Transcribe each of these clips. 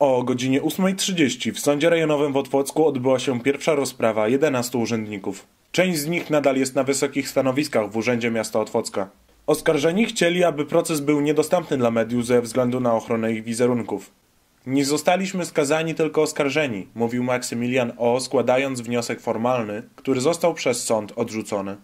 O godzinie 8.30 w sądzie rejonowym w Otwocku odbyła się pierwsza rozprawa 11 urzędników. Część z nich nadal jest na wysokich stanowiskach w Urzędzie Miasta Otwocka. Oskarżeni chcieli, aby proces był niedostępny dla mediów ze względu na ochronę ich wizerunków. Nie zostaliśmy skazani, tylko oskarżeni, mówił Maksymilian O, składając wniosek formalny, który został przez sąd odrzucony.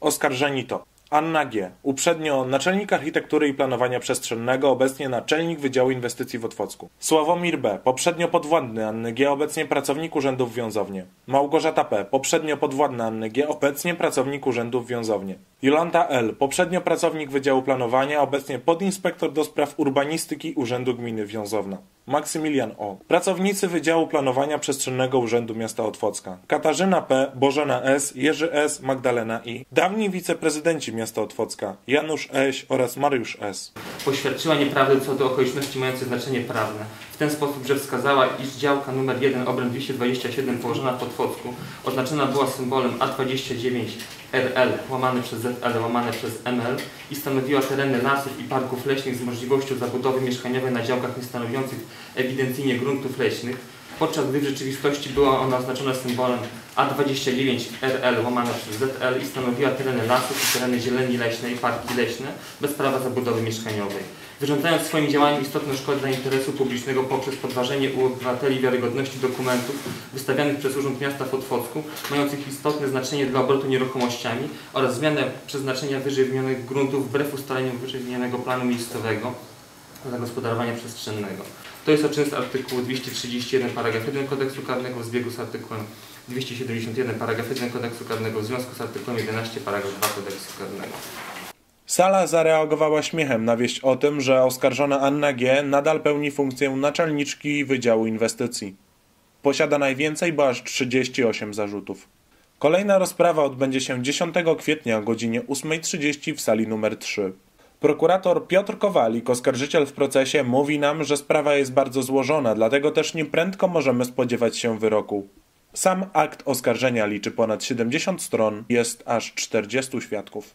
Oskarżeni to Anna G., uprzednio naczelnik architektury i planowania przestrzennego, obecnie naczelnik Wydziału Inwestycji w Otwocku. Sławomir B., poprzednio podwładny Anny G., obecnie pracownik Urzędów Wiązownie. Małgorzata P., poprzednio podwładna Anny G., obecnie pracownik Urzędów Wiązownie. Jolanta L., poprzednio pracownik Wydziału Planowania, obecnie podinspektor do spraw urbanistyki Urzędu Gminy Wiązowna. Maksymilian O., pracownicy Wydziału Planowania Przestrzennego Urzędu Miasta Otwocka. Katarzyna P., Bożena S., Jerzy S., Magdalena I., dawni wiceprezydenci miasta Otwocka, Janusz Eś oraz Mariusz S. Poświadczyła nieprawdę co do okoliczności mających znaczenie prawne. W ten sposób, że wskazała, iż działka nr 1 obręb 227 położona w Otwocku oznaczona była symbolem A29 RL łamane przez ZL łamane przez ML i stanowiła tereny lasów i parków leśnych z możliwością zabudowy mieszkaniowej na działkach niestanowiących ewidencyjnie gruntów leśnych, podczas gdy w rzeczywistości była ona oznaczona symbolem A29RL łamane przez ZL i stanowiła tereny lasów i tereny zieleni leśnej, parki leśne bez prawa zabudowy mieszkaniowej. Wyrządzając swoim działaniem istotną szkodę dla interesu publicznego poprzez podważenie u obywateli wiarygodności dokumentów wystawianych przez Urząd Miasta w Otwocku, mających istotne znaczenie dla obrotu nieruchomościami oraz zmianę przeznaczenia wyżej wymienionych gruntów wbrew ustaleniom wyżej wymienionego planu miejscowego zagospodarowania przestrzennego. To jest czyn z artykułu 231 paragraf 1 kodeksu karnego w zbiegu z artykułem 271 paragraf 1 kodeksu karnego w związku z artykułem 11 paragraf 2 kodeksu karnego. Sala zareagowała śmiechem na wieść o tym, że oskarżona Anna G. nadal pełni funkcję naczelniczki Wydziału Inwestycji. Posiada najwięcej, bo aż 38 zarzutów. Kolejna rozprawa odbędzie się 10 kwietnia o godzinie 8.30 w sali numer 3. Prokurator Piotr Kowalik, oskarżyciel w procesie, mówi nam, że sprawa jest bardzo złożona, dlatego też nieprędko możemy spodziewać się wyroku. Sam akt oskarżenia liczy ponad 70 stron, jest aż 40 świadków.